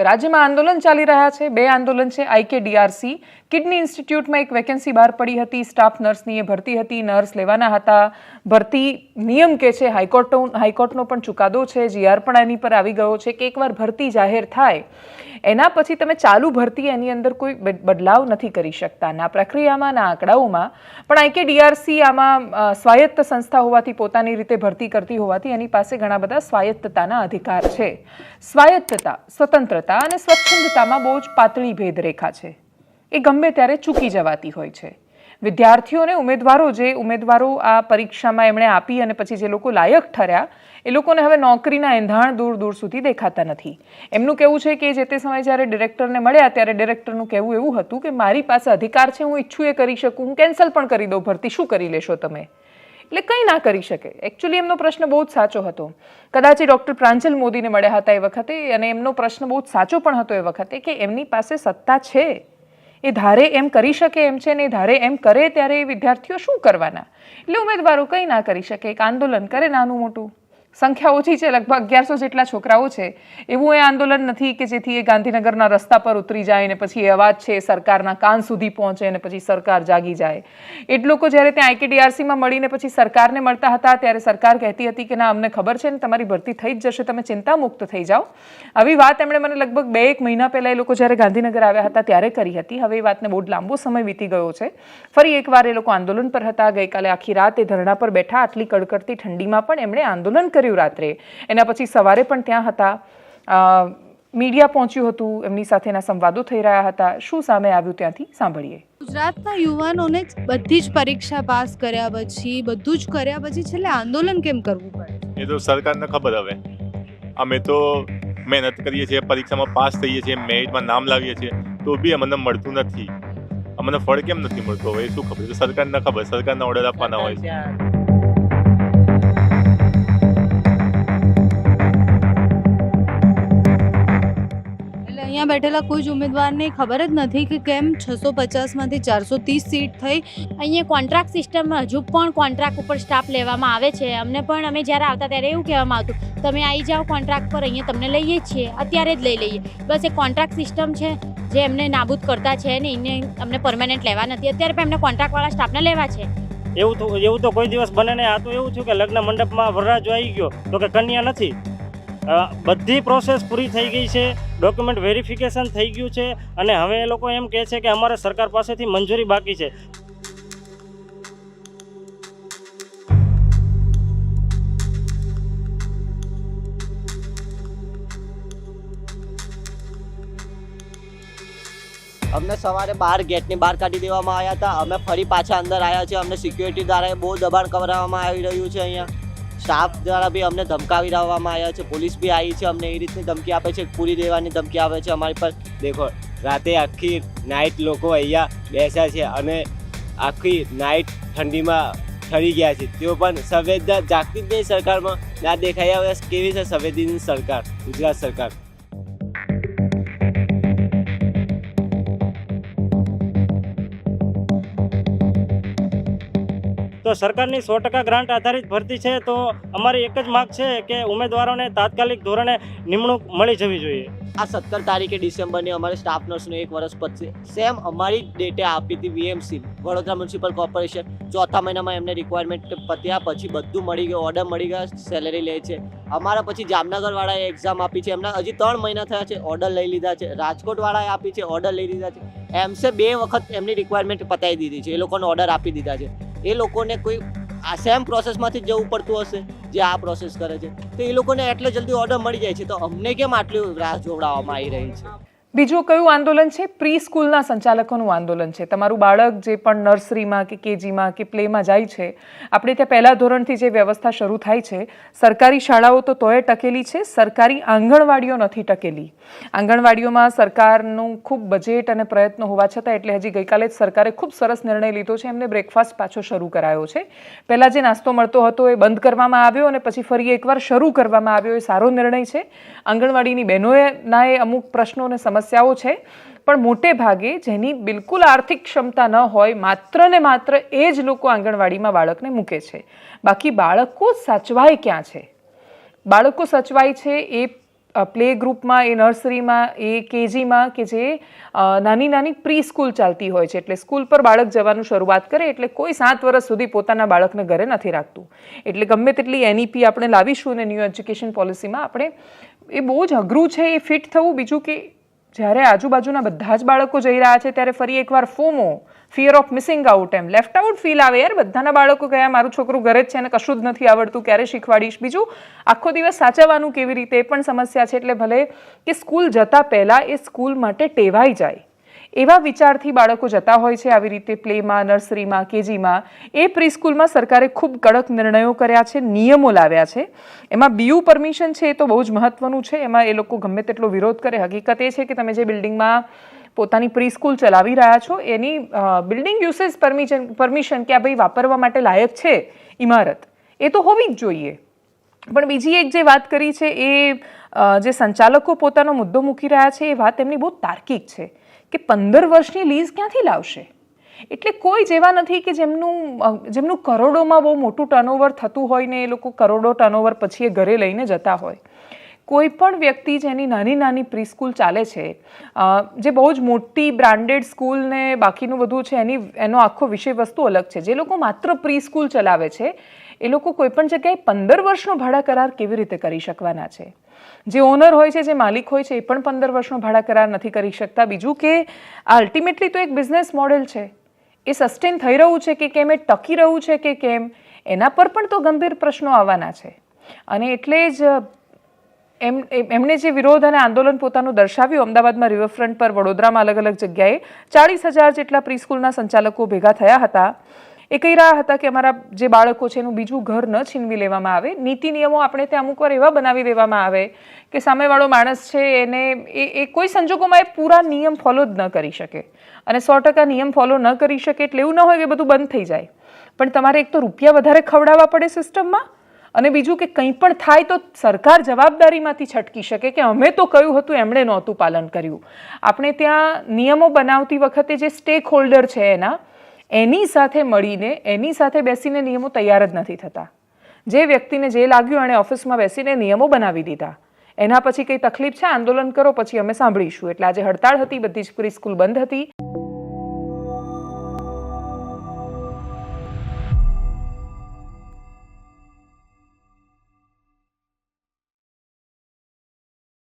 રાજ્યમાં આંદોલન ચાલી રહ્યા છે બે આંદોલન છે આઈકે ડીઆરસી કિડની ઇન્સ્ટિટ્યૂટમાં એક વેકેન્સી બહાર પડી હતી. સ્ટાફ નર્સની એ ભરતી હતી. નર્સ લેવાના હતા. ભરતી નિયમ કે છે, હાઈકોર્ટ, હાઈકોર્ટનો પણ ચુકાદો છે. જીઆર પણ એની પર આવી ગયો છે કે એકવાર ભરતી જાહેર થાય, એના પછી તમે ચાલુ ભરતી એની અંદર કોઈ બદ- બદલાવ નથી કરી શકતા. ના પ્રક્રિયામાં, ના આંકડાઓમાં. પણ આઈકે ડીઆરસી આમાં સ્વાયત્ત સંસ્થા હોવાથી પોતાની રીતે ભરતી કરતી હોવાથી એની પાસે ઘણા બધા સ્વાયત્તતાના અધિકાર છે. સ્વાયત્તતા, સ્વતંત્રતા અને સ્વચ્છંદતામાં બહુ જ પાતળી ભેદરેખા છે. એ ગમે ત્યારે ચૂકી જવાતી હોય છે. વિદ્યાર્થીઓને ઉમેદવારો જે ઉમેદવારો આ પરીક્ષામાં એમણે આપી અને પછી જે લોકો લાયક ઠર્યા, એ લોકોને હવે નોકરીના એંધાણ દૂર દૂર સુધી દેખાતા નથી. એમનું કહેવું છે કે જે તે સમયે જ્યારે ડિરેક્ટરને મળ્યા ત્યારે ડિરેક્ટરનું કહેવું એવું હતું કે મારી પાસે અધિકાર છે, હું ઈચ્છું એ કરી શકું, હું કેન્સલ પણ કરી દઉં, ભરતી શું કરી લેશો તમે? એટલે કંઈ ના કરી શકે. એકચ્યુઅલી એમનો પ્રશ્ન બહુ જ સાચો હતો. કદાચ એ ડૉક્ટર પ્રાંજલ મોદીને મળ્યા હતા એ વખતે અને એમનો પ્રશ્ન બહુ જ સાચો પણ હતો એ વખતે કે એમની પાસે સત્તા છે. એ ધારે એમ કરી શકે એમ છે ને ધારે એમ કરે ત્યારે એ વિદ્યાર્થીઓ શું કરવાના? એટલે ઉમેદવારો કંઈ ના કરી શકે, એક આંદોલન કરે નાનું મોટું. સંખ્યા ઓછી છે, લગભગ અગિયારસો જેટલા છોકરાઓ છે. એવું એ આંદોલન નથી કે જેથી એ ગાંધીનગરના રસ્તા પર ઉતરી જાય ને પછી એ અવાજ છે, સરકારના કાન સુધી પહોંચે ને પછી સરકાર જાગી જાય. એ લોકો જ્યારે ત્યાં આઈકેડીઆરસીમાં મળીને પછી સરકારને મળતા હતા, ત્યારે સરકાર કહેતી હતી કે, ના, અમને ખબર છે ને, તમારી ભરતી થઈ જ જશે, તમે ચિંતા મુક્ત થઈ જાઓ. આવી વાત એમણે મને લગભગ બે એક મહિના પહેલાં એ લોકો જ્યારે ગાંધીનગર આવ્યા હતા, ત્યારે કરી હતી. હવે એ વાતને બહુ લાંબો સમય વીતી ગયો છે. ફરી એકવાર એ લોકો આંદોલન પર હતા. ગઈકાલે આખી રાત એ ધરણા પર બેઠા. આટલી કડકડતી ઠંડીમાં પણ એમણે આંદોલન કર્યું. રાત્રે. એના પછી સવારે પણ ત્યાં હતા. મીડિયા પહોંચ્યું હતું એમની સાથેના સંવાદો થઈ રહ્યા હતા. શું સામે આવ્યું ત્યાંથી? સાંભળીએ. ગુજરાતના યુવાનોને બધી જ પરીક્ષા પાસ કર્યા પછી બધું જ કર્યા પછી છેલ્લે આંદોલન કેમ કરવું પડે? એ તો સરકારને ખબર હવે. અમે તો મહેનત કરીએ છીએ પરીક્ષામાં પાસ થઈએ છીએ મેરિટમાં નામ લાવીએ છીએ તો બી અમને મળતું નથી. અમને ફળ કેમ નથી મળતું? હવે શું ખબર? સરકારને ખબર. સરકારના ઓર્ડર આપવાના હોય છે. અહીંયા બેઠેલા કોઈ જ ઉમેદવારને ખબર જ નથી કે કેમ છસો પચાસમાંથી ચારસો ત્રીસ સીટ થઈ. અહીંયા કોન્ટ્રાક્ટ સિસ્ટમમાં હજુ પણ કોન્ટ્રાક્ટ ઉપર સ્ટાફ લેવામાં આવે છે. અમને પણ અમે જ્યારે આવતા ત્યારે એવું કહેવામાં આવતું તમે આવી જાઓ કોન્ટ્રાક્ટ પર અહીંયા તમને લઈએ જ છીએ. અત્યારે જ લઈ લઈએ. બસ એ કોન્ટ્રાક્ટ સિસ્ટમ છે જે એમને નાબૂદ કરતા છે ને એને અમને પરમાનન્ટ લેવા નથી. અત્યારે પણ એમને કોન્ટ્રાક્ટવાળા સ્ટાફને લેવા છે. એવું તો એવું તો કોઈ દિવસ બને નહીં. આ તો એવું થયું કે લગ્ન મંડપમાં વરરાજો આવી ગયો. તો કે કન્યા નથી. બધી પ્રોસેસ પૂરી થઈ ગઈ છે. ડોક્યુમેન્ટ વેરિફિકેશન થઈ ગયું છે અને હવે એ લોકો એમ કહે છે કે અમારે સરકાર પાસેથી મંજૂરી બાકી છે. અમને સવારે બહાર ગેટની બહાર કાઢી દેવામાં આવ્યા હતા. અમે ફરી પાછા અંદર આવ્યા છીએ. અમને સિક્યુરિટી દ્વારા બહુ દબાણ કરવામાં આવી રહ્યું છે અહીંયા. સ્ટાફ દ્વારા બી અમને ધમકાવી દેવામાં આવ્યા છે. પોલીસ બી આવી છે અમને એ રીતની ધમકી આપે છે, પૂરી દેવાની ધમકી આપે છે અમારી પર. દેખો, રાતે આખી નાઇટ લોકો અહીંયા બેસ્યા છે અને આખી નાઇટ ઠંડીમાં ઠરી ગયા છે. તેઓ પણ સંવેદના જાગતી જ નહીં સરકારમાં. ના આવે કેવી છે સંવેદનની સરકાર, ગુજરાત સરકાર? તો સરકારની સો ટકા ગ્રાન્ટ આધારિત ભરતી છે, તો અમારી એક જ માગ છે કે ઉમેદવારોને તાત્કાલિક ધોરણે નિમણૂક મળી જવી જોઈએ. આ સત્તર તારીખે ડિસેમ્બરની અમારે સ્ટાફ નર્સનું એક વર્ષ પછી સેમ અમારી ડેટે આપી હતી વીએમસી વડોદરા મ્યુનિસિપલ કોર્પોરેશન ચોથા મહિનામાં એમને રિક્વાયરમેન્ટ પત્યા પછી બધું મળી ગયું ઓર્ડર મળી ગયા સેલેરી લે છે. અમારા પછી જામનગરવાળાએ એક્ઝામ આપી છે, એમના હજી ત્રણ મહિના થયા છે ઓર્ડર લઈ લીધા છે. રાજકોટવાળાએ આપી છે ઓર્ડર લઈ લીધા છે. એમસે બે વખત એમની રિક્વાયરમેન્ટ પતાવી દીધી છે, એ લોકોને ઓર્ડર આપી દીધા છે. એ લોકોને કોઈ આ સેમ પ્રોસેસમાંથી જવું પડતું હશે જે આ પ્રોસેસ કરે છે. તો એ લોકોને એટલે જલ્દી ઓર્ડર મળી જાય છે. તો અમને કેમ આટલી રાહ જોવડાવવામાં આવી રહી છે? બીજું કયું આંદોલન છે? પ્રી સ્કૂલના સંચાલકોનું આંદોલન છે. તમારું બાળક જે પણ નર્સરીમાં કે કેજીમાં કે પ્લેમાં જાય છે, આપણે ત્યાં પહેલા ધોરણથી જે વ્યવસ્થા શરૂ થાય છે, સરકારી શાળાઓ તો તોય ટકેલી છે, સરકારી આંગણવાડીઓ નથી ટકેલી. આંગણવાડીઓમાં સરકારનું ખૂબ બજેટ અને પ્રયત્નો હોવા છતાં એટલે હજી ગઈકાલે જ સરકારે ખૂબ સરસ નિર્ણય લીધો છે, એમને બ્રેકફાસ્ટ પાછો શરૂ કરાયો છે. પહેલાં જે નાસ્તો મળતો હતો એ બંધ કરવામાં આવ્યો અને પછી ફરી એકવાર શરૂ કરવામાં આવ્યો એ સારો નિર્ણય છે. આંગણવાડીની બહેનોએ ના એ અમુક પ્રશ્નો અને સમસ્યાઓ છે. પણ મોટે ભાગે જેની બિલકુલ આર્થિક ક્ષમતા ન હોય, માત્ર ને માત્ર એ જ લોકો આંગણવાડીમાં બાળકને મૂકે છે. બાકી બાળકો સચવાય ક્યાં છે? બાળકો સચવાય છે એ પ્લે ગ્રુપમાં એ નર્સરીમાં એ કેજીમાં કે જે નાની નાની પ્રી સ્કૂલ ચાલતી હોય છે. એટલે સ્કૂલ પર બાળક જવાનું શરૂઆત કરે એટલે કોઈ સાત વર્ષ સુધી પોતાના બાળકને ઘરે નથી રાખતું. એટલે ગમે તેટલી એનઈપી આપણે લાવીશું અને ન્યૂ એજ્યુકેશન પોલિસીમાં આપણે, એ બહુ જ અઘરું છે, એ ફિટ થવું. બીજું કે જ્યારે આજુબાજુના બધા જ બાળકો જઈ રહ્યા છે, ત્યારે ફરી એકવાર FOMO fear of missing out M. Left out feel આવે યાર, બધાના બાળકો ગયા, મારું છોકરું ઘરે જ છે અને કશું જ નથી આવડતું, ક્યારે શીખવાડીશ? બીજું, આખો દિવસ સાચવવાનું કેવી રીતે? એ પણ સમસ્યા છે, એટલે ભલે કે સ્કૂલ જતા પહેલાં એ સ્કૂલ માટે ટેવાઈ જાય. એવા વિચારથી બાળકો જતા હોય છે. આવી રીતે પ્લેમાં, નર્સરીમાં, કેજીમાં એ પ્રીસ્કૂલમાં સરકારે ખૂબ કડક નિર્ણયો કર્યા છે, નિયમો લાવ્યા છે. એમાં બીયુ પરમિશન છે એ તો બહુ જ મહત્વનું છે. એમાં એ લોકો ગમે તેટલો વિરોધ કરે. હકીકત એ છે કે તમે જે બિલ્ડિંગમાં પોતાની પ્રીસ્કૂલ ચલાવી રહ્યા છો, એની બિલ્ડિંગ યુસેજ પરમિશન પરમિશન કે આ ભાઈ વાપરવા માટે લાયક છે ઇમારત એ તો હોવી જ જોઈએ. પણ બીજી એક જે વાત કરી છે એ જે સંચાલકો પોતાનો મુદ્દો મૂકી રહ્યા છે, એ વાત એમની બહુ તાર્કિક છે. કે પંદર વર્ષની લીઝ ક્યાંથી લાવશે? એટલે કોઈ જેવા નથી કે જેમનું જેમનું કરોડોમાં બહુ મોટું ટર્નઓવર થતું હોય ને એ લોકો કરોડો ટર્નઓવર પછી એ ઘરે લઈને જતા હોય. કોઈ પણ વ્યક્તિ જેની નાની નાની પ્રી સ્કૂલ ચાલે છે જે બહુ જ મોટી બ્રાન્ડેડ સ્કૂલ ને બાકીનું બધું છે એની, એનો આખો વિષય વસ્તુ અલગ છે. જે લોકો માત્ર પ્રી સ્કૂલ ચલાવે છે એ લોકો કોઈ પણ જગ્યાએ પંદર વર્ષનો ભાડા કરાર કેવી રીતે કરી શકવાના છે? જે ઓનર હોય છે, જે માલિક હોય છે, એ પણ પંદર વર્ષનો ભાડા કરાર નથી કરી શકતા. બીજું કે અલ્ટિમેટલી તો એક બિઝનેસ મોડેલ છે. એ સસ્ટેન થઈ રહ્યું છે કે કેમ? એ ટકી રહ્યું છે કે કેમ? એના પર પણ તો ગંભીર પ્રશ્નો આવવાના છે. અને એટલે જ એમ- એમણે જે વિરોધ અને આંદોલન પોતાનું દર્શાવ્યું, અમદાવાદમાં રિવરફ્રન્ટ પર વડોદરામાં અલગ અલગ જગ્યાએ ચાળીસ હજાર જેટલા પ્રીસ્કૂલના સંચાલકો ભેગા થયા હતા. એ કહી રહ્યા હતા કે અમારા જે બાળકો છે એનું બીજું ઘર ન છીનવી લેવામાં આવે? નીતિ નિયમો આપણે ત્યાં અમુક વાર એવા બનાવી દેવામાં આવે કે સામેવાળો માણસ છે એને એ એ કોઈ સંજોગોમાં એ પૂરા નિયમ ફોલો જ ન કરી શકે. અને સો ટકા નિયમ ફોલો ન કરી શકે એટલે એવું ન હોય કે બધું બંધ થઈ જાય. પણ તમારે એક તો રૂપિયા વધારે ખવડાવવા પડે સિસ્ટમમાં અને બીજું કે કંઈ પણ થાય તો સરકાર જવાબદારીમાંથી છટકી શકે કે અમે તો કહ્યું હતું, એમણે નહોતું પાલન કર્યું. આપણે ત્યાં નિયમો બનાવતી વખતે જે સ્ટેક હોલ્ડર છે એના એની સાથે મળીને, એની સાથે બેસીને નિયમો તૈયાર જ નથી થતા. જે વ્યક્તિને જે લાગ્યું એણે ઓફિસમાં બેસીને નિયમો બનાવી દીધા. એના પછી કંઈ તકલીફ છે? આંદોલન કરો, પછી અમે સાંભળીશું. એટલે આજે હડતાળ હતી, બધી જ સ્કૂલ બંધ હતી.